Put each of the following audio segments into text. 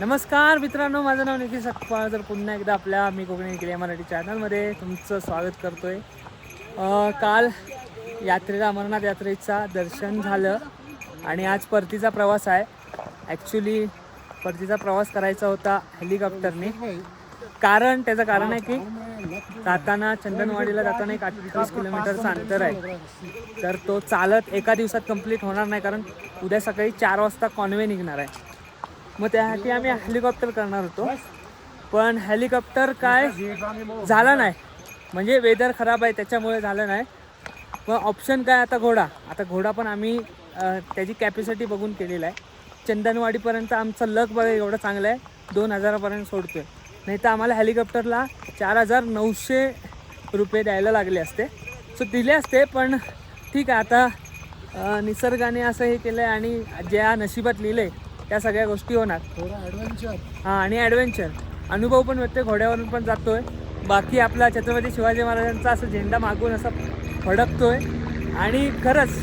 नमस्कार मित्रांनो माझं नाव निखिल सकपाळ जर पुन्हा एकदा आपल्या मी कोकणी इकडे मराठी चॅनलमध्ये तुमचं स्वागत करतोय. काल यात्रेला अमरनाथ यात्रेचा दर्शन झालं आणि आज परतीचा प्रवास आहे. ॲक्च्युली परतीचा प्रवास करायचा होता हेलिकॉप्टरने. कारण त्याचं कारण आहे की जाताना चंदनवाडीला जाताना एक अठ्ठावीस किलोमीटरचं अंतर आहे. तर तो चालत एका दिवसात कंप्लीट होणार नाही कारण उद्या सकाळी चार वाजता कॉन्वे निघणार आहे. मग त्यासाठी आम्ही हेलिकॉप्टर करणार होतो. पण हेलिकॉप्टर काय झाला नाही. म्हणजे वेदर खराब आहे त्याच्यामुळे झालं नाही. मग ऑप्शन काय आता घोडा. आता घोडा पण आम्ही त्याची कॅपॅसिटी बघून केलेला आहे. चंदनवाडीपर्यंत आमचं लक बघा एवढं चांगलं आहे. दोन हजारापर्यंत सोडतोय. नाही तर आम्हाला हेलिकॉप्टरला चार हजार नऊशे रुपये द्यायला लागले असते. सो दिले असते पण ठीक आहे. आता निसर्गाने असं हे केलं आहे आणि ज्या नशिबात लिहिलं आहे त्या सगळ्या गोष्टी होणार. हां आणि ॲडव्हेंचर अनुभव पण मिळतोय घोड्यावरून पण जातोय. बाकी आपला छत्रपती शिवाजी महाराजांचा असं झेंडा मागून असा फडकतोय. आणि खरंच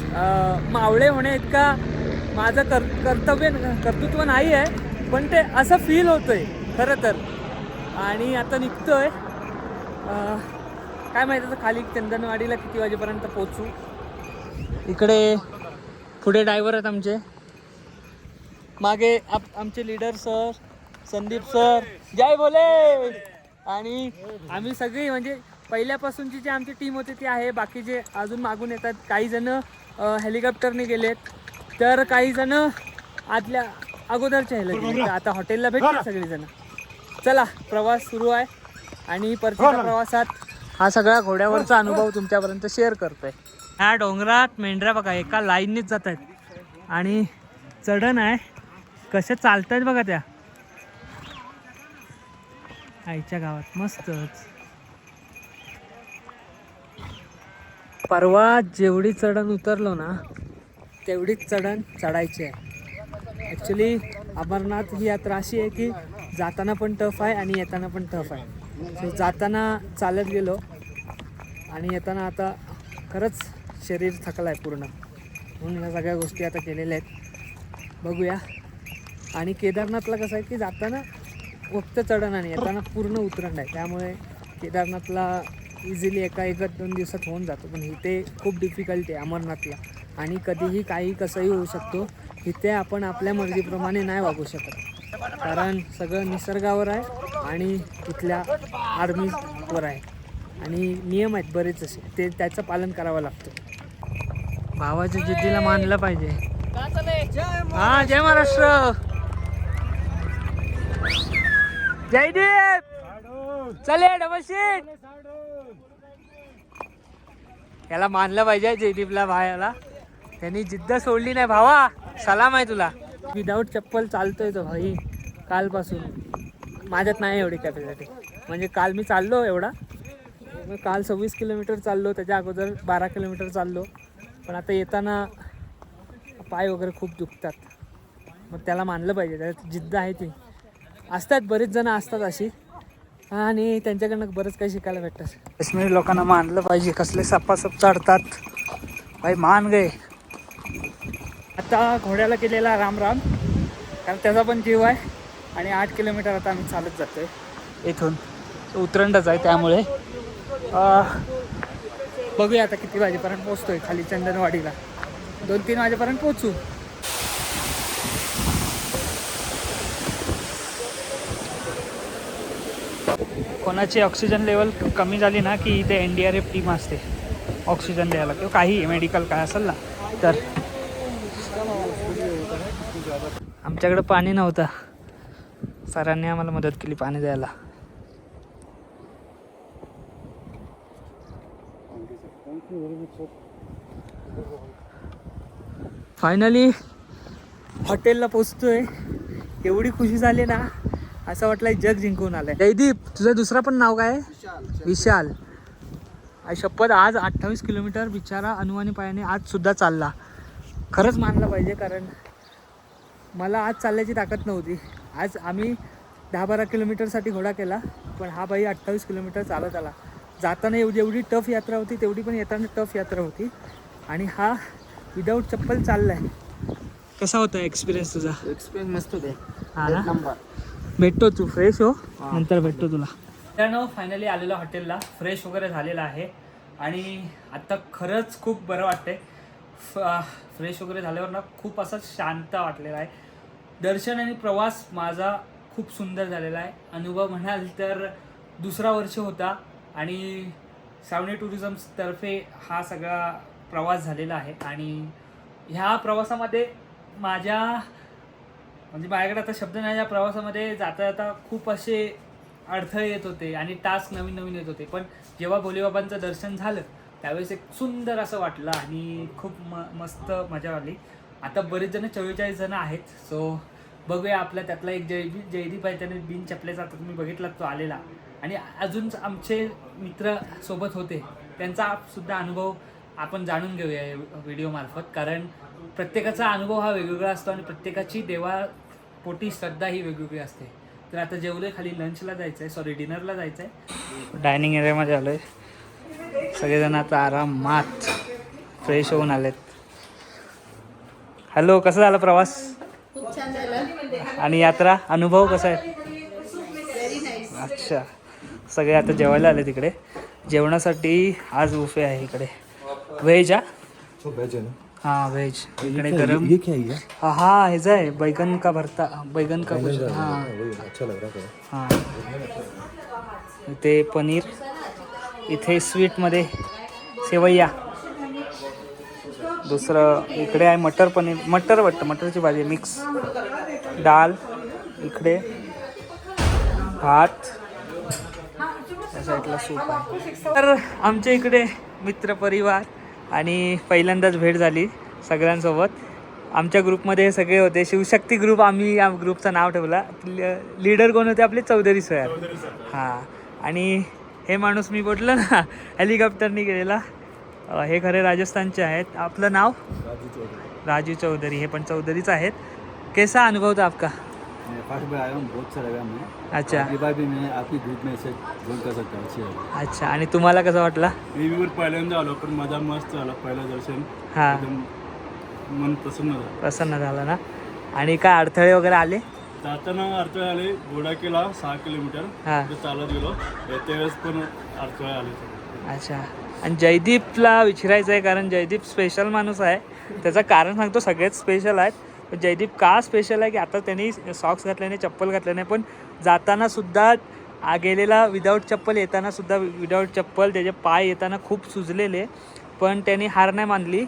मावळे होणे इतका माझं कर कर्तव्य कर्तृत्व नाही आहे पण ते असं फील होतंय खरं तर. आणि आता निघतोय. अं, काय माहिती आता खाली चंदनवाडीला किती वाजेपर्यंत पोचू इकडे पुढे ड्रायव्हर आहेत आमचे. मागे आप आमचे लीडर सर संदीप सर जय बोले आणि आम्ही सगळी म्हणजे पहिल्यापासूनची जी आमची टीम होती ती आहे. बाकी जे अजून मागून येतात काही जण हेलिकॉप्टरने गेलेत. तर काही जण आदल्या अगोदरच्या ह्याला गेले आता हॉटेलला भेटतात सगळेजण. चला प्रवास सुरू आहे. आणि परतीच्या प्रवासात हा सगळा घोड्यावरचा अनुभव तुमच्यापर्यंत शेअर करतोय. ह्या डोंगरात मेंढऱ्या बघा एका लाईननेच जात आहेत आणि चढण आहे. कशा चालतात बघा त्या. आईच्या गावात मस्तच. परवा जेवढी चढण उतरलो ना तेवढीच चढण चढायची आहे. ॲक्च्युली अमरनाथ ही यात्रा अशी आहे की जाताना पण टफ आहे आणि येताना पण टफ आहे. सो जाताना चालत गेलो आणि येताना आता खरंच शरीर थकलं आहे पूर्ण. म्हणून ह्या सगळ्या गोष्टी आता केलेल्या आहेत. बघूया. आणि केदारनाथला कसं आहे की जाताना फक्त चढण आणि येताना पूर्ण उतरण आहे. त्यामुळे केदारनाथला इझिली एका एकच दोन दिवसात होऊन जातो. पण इथे खूप डिफिकल्ट आहे अमरनाथला. आणि कधीही काही कसंही होऊ शकतो. इथे आपण आपल्या मर्जीप्रमाणे नाही वागू शकत. कारण सगळं निसर्गावर आहे आणि इथल्या आर्मीवर आहे. आणि नियम आहेत बरेच असे. ते त्याचं पालन करावं लागतं. भावाच्या जिद्दीला मानलं पाहिजे. हा जय महाराष्ट्र! जयदीप! चले डबल याला मानलं पाहिजे जयदीपला भायाला त्यांनी जिद्द सोडली नाही भावा. सलाम आहे तुला. विदाऊट चप्पल चालतोय तो भाई कालपासून. माझ्यात नाही एवढी कॅपॅसिटी म्हणजे काल मी चाललो एवढा. मग काल सव्वीस किलोमीटर चाललो त्याच्या अगोदर बारा किलोमीटर चाललो. पण आता येताना पाय वगैरे खूप दुखतात. मग त्याला मानलं पाहिजे त्यात जिद्द आहे ती. असतात बरेच जण असतात अशी. आणि त्यांच्याकडनं बरंच काही शिकायला भेटतं. काश्मीरी लोकांना मानलं पाहिजे कसले सपासप चढतात. भाई मान गे आता घोड्याला केलेला राम राम कारण त्याचा पण जीव आहे. आणि आठ किलोमीटर आता आम्ही चालत जातोय. इथून. उतरंडच आहे त्यामुळे. बघूया आता किती वाजेपर्यंत पोचतोय खाली चंदनवाडीला. दोन तीन वाजेपर्यंत पोचू कोणाची ऑक्सिजन लेवल कमी झाली ना की इथे N D R F team असते. ऑक्सिजन द्यायला. किंवा काही मेडिकल काय असेल ना तर. आमच्याकडं पाणी नव्हतं. सरांनी आम्हाला मदत केली पाणी द्यायला. फायनली हॉटेलला पोचतोय एवढी खुशी झाली ना. असं वाटलं जग जिंकून आलंय. जयदीप तुझं दुसरं पण नाव काय? आहे? विशाल. शपथ आज अठ्ठावीस किलोमीटर बिचारा अनुवानी पायाने आज सुद्धा चालला. खरंच मानलं पाहिजे कारण मला आज चालण्याची ताकद नव्हती. आज आम्ही दहा बारा किलोमीटरसाठी घोडा केला पण हा बाई अठ्ठावीस किलोमीटर चालत आला. जाताना एवढी एवढी टफ यात्रा होती तेवढी पण येताना टफ यात्रा होती. आणि हा विदाऊट चप्पल चाललाय. कसा होता एक्सपिरियन्स तुझा? एक्सपिरियन्स मस्त होते. हा नंबर. भेटतो तू फ्रेश हो. नंतर भेटतो तुला. त्यानं फायनली आलेलो हॉटेलला. फ्रेश वगैरे झालेला आहे. आणि आता खरंच खूप बरं वाटतंय. फ्रेश वगैरे झाल्यावर ना खूप असं शांत वाटलेला आहे. दर्शन आणि प्रवास माझा खूप सुंदर झालेला आहे. अनुभव म्हणाल तर दुसरा वर्ष होता आणि सावणे टुरिझम्सतर्फे हा सगळा प्रवास झालेला आहे. आणि ह्या प्रवासामध्ये माझ्या म्हणजे माझ्याकडे आता शब्द नाही या प्रवासामध्ये जाता जाता खूप असे अडथळे येत होते आणि टास्क नवीन नवीन येत होते. पण जेव्हा भोलेबाबांचं दर्शन झालं त्यावेळेस एक सुंदर असं वाटलं आणि खूप म मस्त मजा आली आता बरेच जण चव्वेचाळीस जण आहेत सो बघूया आपल्या त्यातला एक जयदीप जयदीप आहे त्याने बिन चपल्याचा आता तुम्ही बघितला तो आलेला. आणि अजून आमचे मित्र सोबत होते त्यांचा सुद्धा अनुभव आपण जाणून घेऊया व्हिडिओमार्फत कारण प्रत्येकाचा अनुभव हा वेगवेगळा असतो आणि प्रत्येकाची देवापोटी श्रद्धा ही वेगवेगळी असते. तर आता जेवले खाली लंचला जायचं आहे सॉरी डिनरला जायचं आहे डायनिंग एरियामध्ये आलो आहे सगळेजण आता आरामात फ्रेश होऊन आलेत. हॅलो कसं झाला प्रवास? आणि यात्रा अनुभव कसा आहे? अच्छा. सगळे आता जेवायला आले तिकडे. जेवणासाठी आज उफे आहे इकडे. व्हेज हा? है हां व्हेज इकडे गरम. ये क्या है ये हा हा ह्याचा आहे बैगन का भरता बैगन का भुर्जी. हां. अच्छा लग रहा है हां. इथे पनीर इथे स्वीटमध्ये सेवैया दुसरं इकडे आहे मटर पनीर मटर वाटतं मटरची भाजी मिक्स डाळ इकडे. भात. त्या साईडला सूप आहे. तर आमच्या इकडे मित्रपरिवार. आणि पहिल्यांदाच भेट झाली सगळ्यांसोबत. आमच्या ग्रुपमध्ये हे सगळे होते. शिवशक्ती ग्रुप आम्ही या ग्रुपचं नाव ठेवला. लीडर कोण होते आपले? चौधरी सर. हां. आणि हे माणूस मी बोललो ना हेलिकॉप्टरनी गेलेला. हे खरे राजस्थानचे आहेत. आपलं नाव? राजू चौधरी. राजू चौधरी. हे पण चौधरीच आहेत. कैसा अनुभव था आपका? फर्स्ट बार आया हूँ बहुत अच्छा मैं अच्छा। अगली बार भी मैं आपकी ग्रुप में ऐसे ज्वाइन कर सकता हूँ अच्छी लगा अच्छा आणि तुम्हाला कसं वाटला? मी पण पहिल्यांदा आलो पण माझा मस्त झाला पहिलं दर्शन. हां. एकदम मन प्रसन्न झालं. प्रसन्न झाला ना? आणि काय अडथळे वगैरे आले? जाताना अडथळे आले घोडा केला सहा किलोमीटर. हां. तिथे चालत गेलो. येत्या वेळेस पण अडथळे आले. अच्छा. आणि जयदीपला विचारायचं आहे कारण जयदीप स्पेशल माणूस आहे. त्याचं कारण सांगतो सगळेच स्पेशल आहेत. जयदीप का स्पेशल आहे की आता त्यांनी सॉक्स घातल्याने चप्पल घातल्याने पण जाताना सुद्धा आ गेलेला विदाऊट चप्पल येताना सुद्धा विदाऊट चप्पल त्याचे पाय येताना खूप सुजलेले पण त्यांनी हार नाही मानली.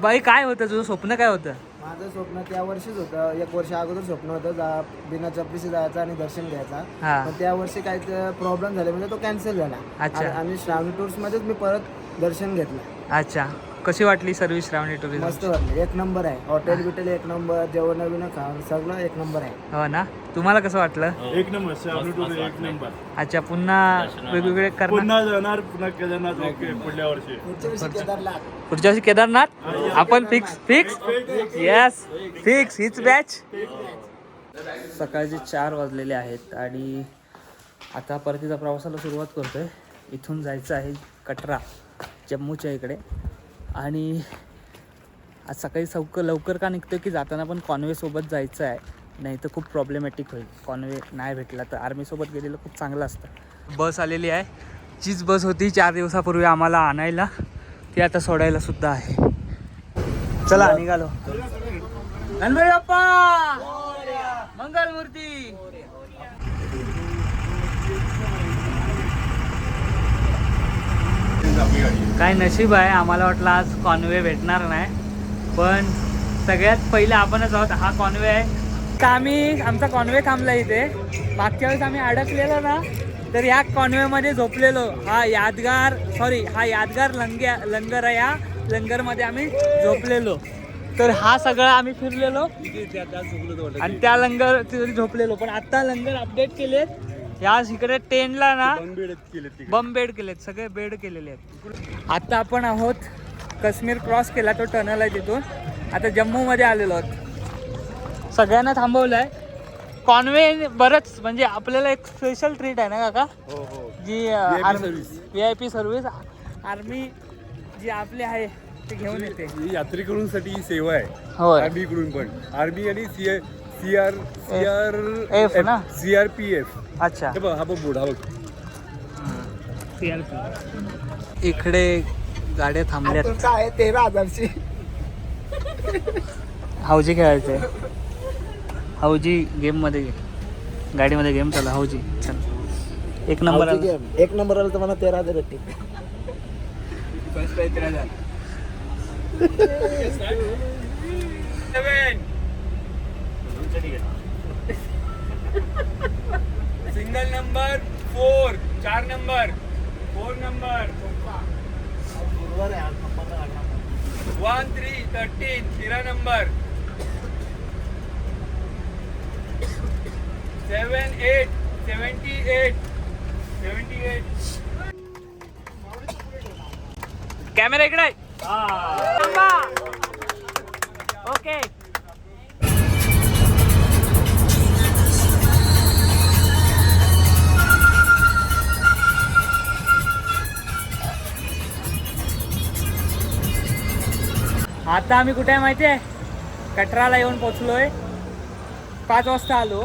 बाई काय होतं? तुझं स्वप्न काय होतं? माझं स्वप्न त्या वर्षीच होतं. एक वर्ष अगोदर स्वप्न होतं जा बिना चपलीशी जायचं आणि दर्शन घ्यायचा. हां. पण त्या वर्षी काही प्रॉब्लेम झाले. म्हणजे तो कॅन्सल झाला. अच्छा. आणि- आणि श्रावणी टूर्स मध्येच मी परत दर्शन घेतलं. अच्छा. कशी वाटली सर्व्हिस श्रावणी टुरिझम मस्त वाटलं. एक नंबर आहे. हॉटेल बिटेल एक नंबर जेवण बिवणं खावण सगळं एक नंबर आहे. हो ना? तुम्हाला कसं वाटलं? एक नंबर श्रावणी टूर एक नंबर अच्छा पुन्हा वेगवेगळे करणार? पुन्हा जाणार पुन्हा केदारनाथ ओके पुढल्या वर्षी. पुढच्या वर्षी केदारनाथ. पुढच्या वर्षी केदारनाथ? आपण फिक्स फिक्स येस फिक्स हीच बॅच सकाळचे चार वाजलेले आहेत आणि आता परतीचा प्रवासाला सुरुवात करतोय. इथून जायचं आहे कटरा जम्मूच्या इकडे. आणि आज सकाळी सौक लवकर का निघतो की जाताना पण कॉन्वेसोबत जायचं आहे. नाही तर खूप प्रॉब्लेमॅटिक होईल. कॉन्वे नाही भेटला तर आर्मीसोबत गेलेलं खूप चांगलं असतं. बस आलेली आहे. तीच बस होती चार दिवसापूर्वी आम्हाला आणायला. ती आता सोडायला सुद्धा आहे. चला निघालो. मंगलमूर्ती! काय नशीब आहे आम्हाला वाटलं आज कॉन्वे भेटणार नाही. पण सगळ्यात पहिले आपणच आहोत हा कॉन्वे आहे. तर आम्ही आमचा कॉन्वे थांबला इथे. मागच्या वेळेस आम्ही अडकलेलो ना तर या कॉन्वेमध्ये झोपलेलो. हा यादगार सॉरी हा यादगार लंग्या लंगर आहे या लंगरमध्ये आम्ही झोपलेलो. तर हा सगळा आम्ही फिरलेलो. आणि त्या लंगर झोपलेलो. पण आता लंगर अपडेट केलेत. या इकडे टेनला ना बम बेड केलेत सगळे बेड केलेले आहेत. आता आपण आहोत काश्मीर क्रॉस केला तो टनल आहे तिथून. आता जम्मूमध्ये आलेलो आहोत. सगळ्यांना थांबवलंय. कॉन्वे बरंच म्हणजे आपल्याला एक स्पेशल ट्रीट आहे ना काका? Ji V I P service army ji आपली आहे ते घेऊन येते. ही यात्रेकरूंसाठी ही सेवा आहे. होय. आर्मीकडून पण. आर्मी आणि C C R C R F ना? सी आर पी एफ अच्छा. हे बघ हा बघ बोर्ड हा बघ. इकडे गाड्या थांबल्यात. तुमचं आहे तेरा हजारची हाऊजी खेळायचंय. हाऊजी गेममध्ये घे. गाडीमध्ये गेम चालू. हाऊजी चल. एक नंबर game. एक नंबर आला तर मला तेरा हजार भेटतील. सिंगल नंबर फोर चार number four number. One three thirteen तेरा number. Seven eight seventy eight seventy eight camera इकडे ओके आता आम्ही कुठे आहे माहिती आहे? कटराला येऊन पोचलोय. पाच वाजता आलो.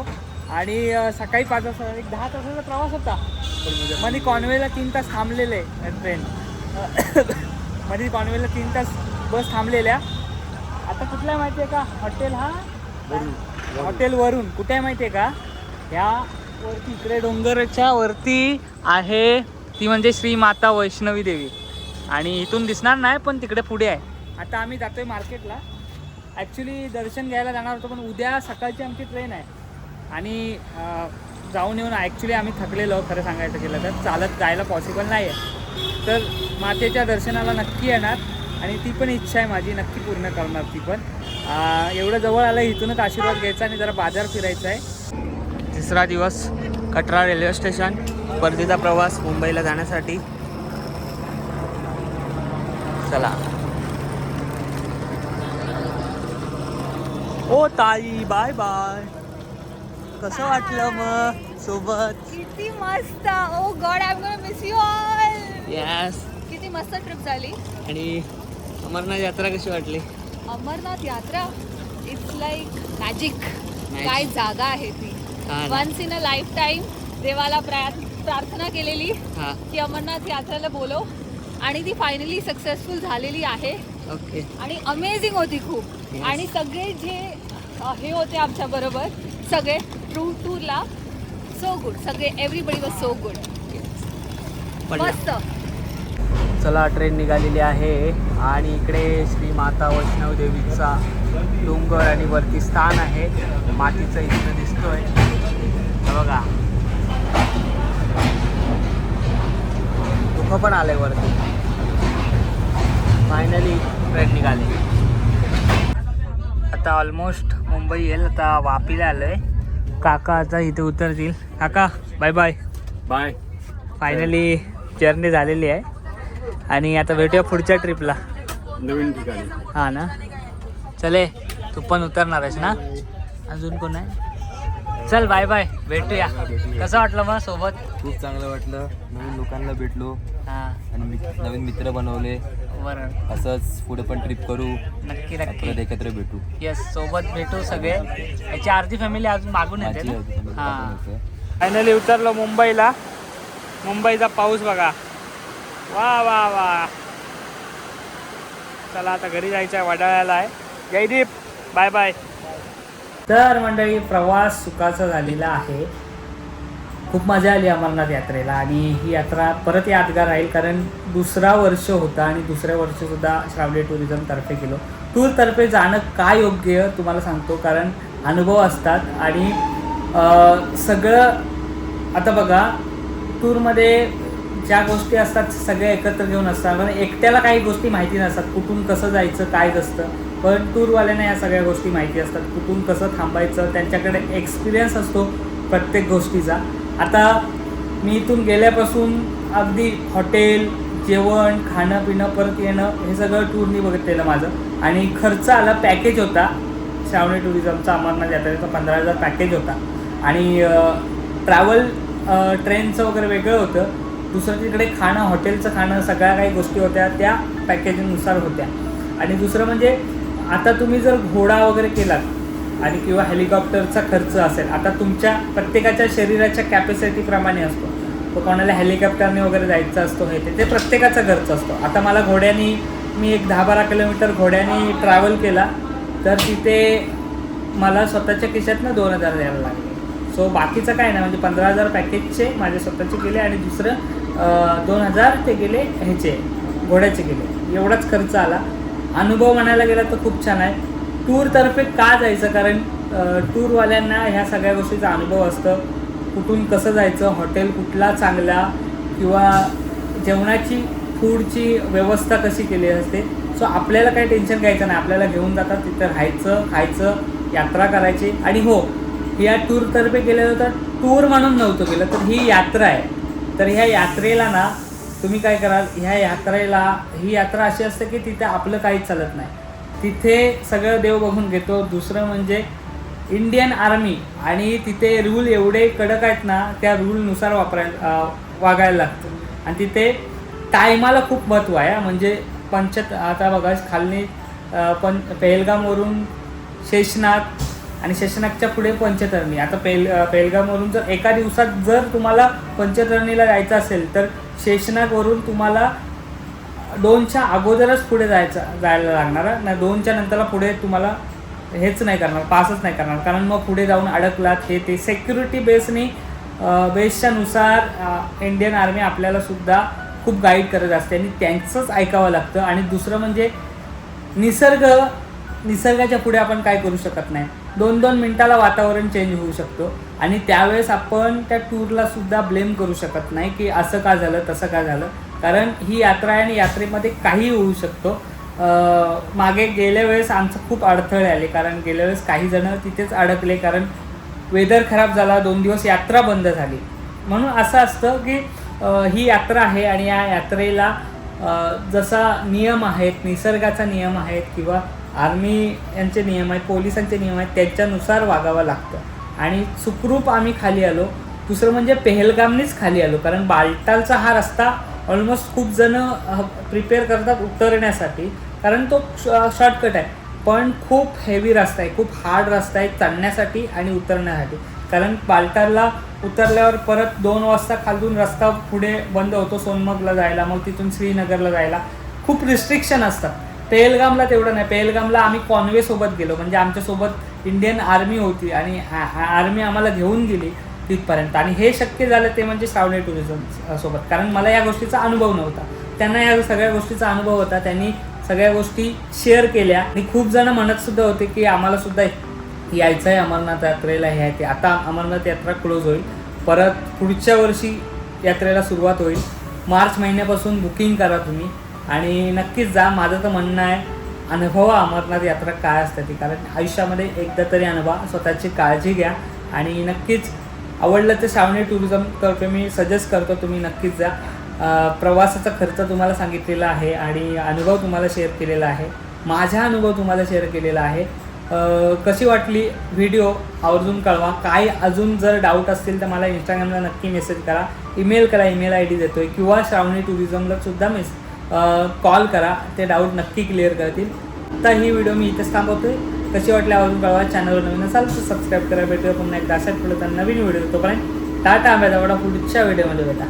आणि सकाळी पाच वाजता एक दहा तासाचा प्रवास होता. मध्ये कॉन्वेला तीन तास थांबलेले ट्रेन. मध्ये कॉन्वेला तीन तास बस थांबलेल्या. आता कुठला आहे माहिती आहे का? हॉटेल हा? हॉटेल वरून. कुठे आहे माहिती आहे का? ह्या वरती इकडे डोंगरच्या वरती आहे ती म्हणजे श्री माता वैष्णवी देवी. आणि इथून दिसणार नाही पण तिकडे पुढे आहे. आता आम्ही जातोय मार्केटला. ॲक्च्युली दर्शन घ्यायला जाणार होतो पण उद्या सकाळची आमची ट्रेन आहे. आणि जाऊन येऊन ॲक्च्युली आम्ही थकलेलो खरं सांगायचं गेलं तर. चालत जायला पॉसिबल नाही आहे तर मातेच्या दर्शनाला नक्की येणार. आणि ती पण इच्छा आहे माझी नक्की पूर्ण करणार ती पण. एवढं जवळ आलं इथूनच आशीर्वाद घ्यायचा आणि जरा बाजार फिरायचा आहे. तिसरा दिवस कटरा रेल्वे स्टेशन परतीचा प्रवास मुंबईला जाण्यासाठी. चला. ओ ताई बाय बाय. कसं वाटलं मग सोबत? किती मस्त. ओ God I am gonna miss you all yes किती मस्त ट्रिप झाली. आणि अमरनाथ यात्रा कशी वाटली? अमरनाथ यात्रा इट्स लाईक मॅजिक काय जागा आहे ती? Once in a lifetime देवाला प्रार्थ- प्रार्थना केलेली हा. की अमरनाथ यात्रेला बोलव. आणि ती फायनली सक्सेसफुल झालेली आहे. ओके. आणि अमेझिंग होती खूप. आणि सगळे जे हे होते आमच्या बरोबर सगळे टू टूरला सो गुड सगळे एव्हरीबडी वॉज सो गुड मस्त. चला ट्रेन निघालेली आहे. आणि इकडे श्री माता वैष्णव देवीचा डोंगर आणि वरती स्थान आहे. मातीचं इथं दिसतोय. बघा. दुःख पण आलंय वरती. फायनली ट्रेन निघाली. आता ऑलमोस्ट मुंबई येईल. आता वापीला आलोय. काका आता इथे उतरतील. काका bye bye bye finally journey झालेली आहे. आणि आता भेटूया पुढच्या ट्रिपला नवीन ठिकाणी. हा ना? चले तू पण उतरणार आहेस ना? अजून कोण आहे? चल बाय बाय भेटूया. कसं वाटलं मग सोबत? खूप चांगलं वाटलं. नवीन लोकांना भेटलो. हा. आणि नवीन मित्र बनवले. बरं असंच पुढे पण ट्रिप करू. नक्की परत नक्की. एकत्र भेटू. येस सोबत भेटू सगळे. याची अर्धी फॅमिली अजून मागून येते माझी होती family ना हा. पाठवून येते. फायनली उतरलो मुंबईला. मुंबईचा पाऊस बघा. वा वा वा. चला आता घरी जायचं आहे वडाळ्याला आहे. जयदीप बाय बाय तर मंडळी प्रवास सुखाचा झालेला आहे. खूप मजा आली अमरनाथ यात्रेला आणि ही यात्रा परत यादगार राहील कारण दुसरा वर्ष होता आणि दुसऱ्या वर्षसुद्धा श्रावली टुरिझमतर्फे गेलो. टूरतर्फे जाणं का योग्य तुम्हाला सांगतो कारण अनुभव असतात आणि सगळं आता बघा टूरमध्ये ज्या गोष्टी असतात सगळे एकत्र घेऊन असतात कारण एकट्याला काही गोष्टी माहिती नसतात. कुठून कसं जायचं काय असतं? पण टूरवाल्यांना या सगळ्या गोष्टी माहिती असतात. कुठून कसं थांबायचं? त्यांच्याकडे एक्सपिरियन्स असतो प्रत्येक गोष्टीचा. आता मी इथून गेल्यापासून अगदी हॉटेल जेवण खाणं पिणं परत येणं हे सगळं टूरनी बघितलेलं माझं. आणि खर्च आला पॅकेज होता. श्रावणी टुरिझमचा अमरनाथ यात्रेचा पंधरा हजार पॅकेज होता. आणि ट्रॅव्हल ट्रेनचं वगैरे वेगळं होतं. दुसरं तिकडे खाणं हॉटेलचं खाणं सगळ्या काही गोष्टी होत्या. त्या पॅकेजनुसार होत्या. आणि दुसरं म्हणजे आता तुम्ही जर घोडा वगैरे केलात आणि किंवा हेलिकॉप्टरचा खर्च असेल आता तुमच्या प्रत्येकाच्या शरीराच्या कॅपॅसिटीप्रमाणे असतो. तो कोणाला हेलिकॉप्टरने वगैरे जायचं असतो हे ते ते प्रत्येकाचा खर्च असतो. आता मला घोड्यानी मी एक दहा बारा किलोमीटर घोड्याने ट्रॅव्हल केला तर तिथे मला स्वतःच्या खिशातनं दोन हजार द्यायला लागले. सो बाकीचं काय नाही म्हणजे पंधरा हजार पॅकेजचे माझे स्वतःचे गेले आणि दुसरं दोन हजार ते गेले ह्याचे घोड्याचे गेले एवढाच खर्च आला. अनुभव म्हणायला गेला तर खूप छान आहे. टूरतर्फे का जायचं? कारण टूरवाल्यांना ह्या सगळ्या गोष्टीचा अनुभव असतं. कुठून कसं जायचं? हॉटेल कुठला चांगला? किंवा जेवणाची फूडची व्यवस्था कशी केली असते? सो आपल्याला काही टेन्शन घ्यायचं नाही. आपल्याला घेऊन जातात तिथं राहायचं खायचं यात्रा करायची. आणि हो या टूरतर्फे गेलेलं तर टूर म्हणून नव्हतं केलं तर ही यात्रा आहे. तर ह्या यात्रेला ना तुम्ही काय कराल? ह्या यात्रेला ही यात्रा अशी असते की तिथे आपलं काहीच चालत नाही. तिथे सगळं देव बघून घेतो. दुसरं म्हणजे इंडियन आर्मी आणि तिथे रूल एवढे कडक आहेत ना त्या रूलनुसार वापरायला वागायला लागतं. आणि तिथे टायमाला खूप महत्त्व आहे म्हणजे पंचत आता बघा खालनी पण पेहलगामवरून शेषनाग आणि शेषनागच्या पुढे पंचतरणी. आता पेल पेहलगामवरून जर एका दिवसात जर तुम्हाला पंचतरणीला जायचं असेल तर शेषनागवरून तुम्हाला दोनच्या अगोदरच पुढे जायचं जायला लागणार नाही दोनच्या नंतरला पुढे तुम्हाला हेच नाही करणार पासच नाही करणार. कारण मग पुढे जाऊन अडकलात हे ते सेक्युरिटी बेसनी बेसच्या नुसार इंडियन आर्मी आपल्याला सुद्धा खूप गाईड करत असते आणि त्यांचंच ऐकावं लागतं. आणि दुसरं म्हणजे निसर्ग निसर्गाच्या पुढे आपण काय करू शकत नाही. दोन दोन मिनटाला वातावरण चेंज होऊ शकतो. आणि त्यावेळेस आपण त्या टूरला सुद्धा ब्लेम करू शकत नाही की असं का झालं तसं का झालं. कारण ही यात्रा आहे आणि यात्रेमध्ये काही होऊ शकतो. मागे गेल्या वेळेस आमचं खूप अडथळे आले कारण गेल्या वेळेस काही जण तिथेच अडकले कारण वेदर खराब झाला दोन दिवस यात्रा बंद झाली. म्हणून असं असतं की ही यात्रा आहे आणि या यात्रेला जसा नियम आहेत निसर्गाचा नियम आहेत किंवा आर्मी यांचे नियम आहेत पोलिसांचे नियम आहेत त्यांच्यानुसार वागावं लागतं. आणि सुखरूप आम्ही खाली आलो. दुसरं म्हणजे पेहलगामनीच खाली आलो कारण बालटालचा हा रस्ता ऑलमोस्ट खूप जण प्रिपेअर करतात उतरण्यासाठी. कारण तो शॉर्टकट आहे. पण खूप हेवी रस्ता आहे. खूप हार्ड रस्ता आहे चढण्यासाठी आणि उतरण्यासाठी. कारण बालटारला उतरल्यावर परत दोन वाजता खालून रस्ता पुढे बंद होतो सोनमगला जायला. मग तिथून श्रीनगरला जायला. खूप रिस्ट्रिक्शन असतात. पेहलगामला तेवढं नाही. पेहलगामला आम्ही कॉन्वेसोबत गेलो. म्हणजे आमच्यासोबत इंडियन आर्मी होती आणि आर्मी आम्हाला घेऊन गेली. तिथपर्यंत. आणि हे शक्य झालं ते म्हणजे श्रावणी टुरिझम सोबत. कारण मला या गोष्टीचा अनुभव नव्हता. त्यांना या सगळ्या गोष्टीचा अनुभव होता. त्यांनी सगळ्या गोष्टी शेअर केल्या. आणि खूप जण म्हणत सुद्धा होते की आम्हाला सुद्धा यायचं आहे अमरनाथ यात्रेला हे आहे ते. आता अमरनाथ यात्रा क्लोज होईल. परत पुढच्या वर्षी यात्रेला सुरुवात होईल. मार्च महिन्यापासून बुकिंग करा तुम्ही. आणि नक्कीच जा. माझं तर म्हणणं आहे अनुभवा अमरनाथ यात्रा काय असते ती. कारण आयुष्यामध्ये एकदा तरी अनुभवा. स्वतःची काळजी घ्या. आणि नक्कीच आवडलं तर श्रावणी टुरिझम तर्फे मी सजेस्ट करतो तुम्ही नक्कीच जा. प्रवासाचा खर्च तुम्हाला सांगितलेला आहे आणि अनुभव तुम्हाला शेअर केलेला आहे. माझा अनुभव तुम्हाला शेअर केलेला आहे. कशी वाटली व्हिडिओ आवर्जून कळवा. काय अजून जर डाऊट असतील तर मला इंस्टाग्रामला नक्की मेसेज करा. ईमेल करा ईमेल आय डी देतोय. किंवा श्रावणी टुरिझमला सुद्धा मेस कॉल करा. ते डाऊट नक्की क्लिअर करतील. तर ही व्हिडिओ मी इथेच थांबवतोय. कशी वाटली आवर्जून कळवा चॅनलवर नवीन असाल तर सबस्क्राईब करा. भेटूया पुन्हा एकदा. अशाच पुढे नवीन व्हिडिओ तोपर्यंत टाटा आंब्याचा पुढच्या व्हिडिओमध्ये भेटा.